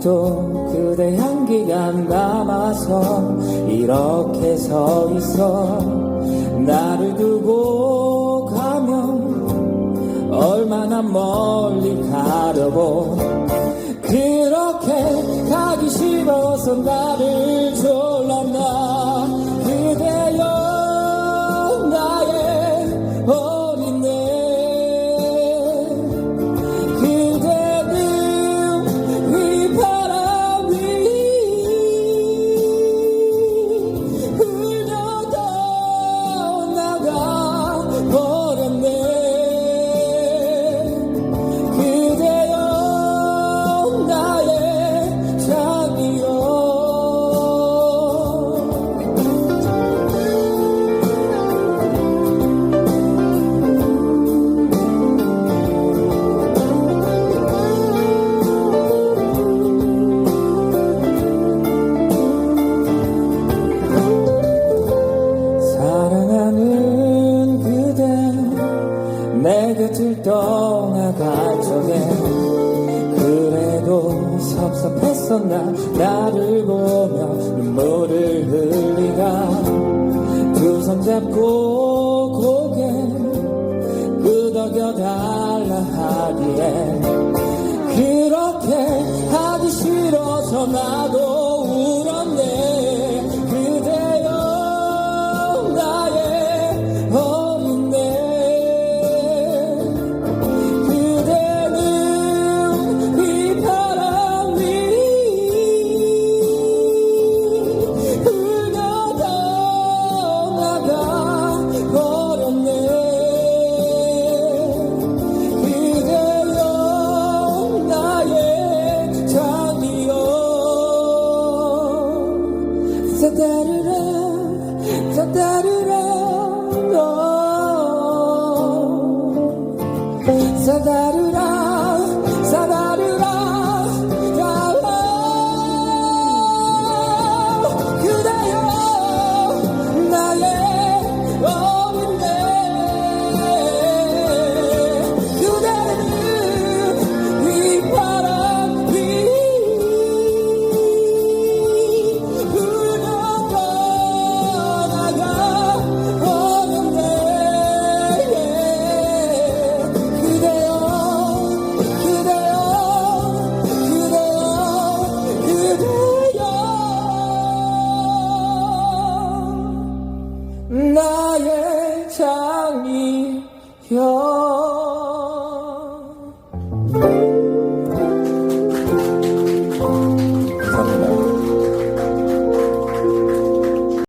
아직도 그대 향기가 남아서 이렇게 서 있어. 나를 두고 가면 얼마나 멀리 가려고. 그렇게 가기 싫어서 나를 졸랐나 떠나갈 적에 그래도 섭섭했었나? 나를 보며 눈물을 흘리다. 두 손 잡고 고개 끄덕여 달라 하기에. 그렇게 하기 싫어서 나 사다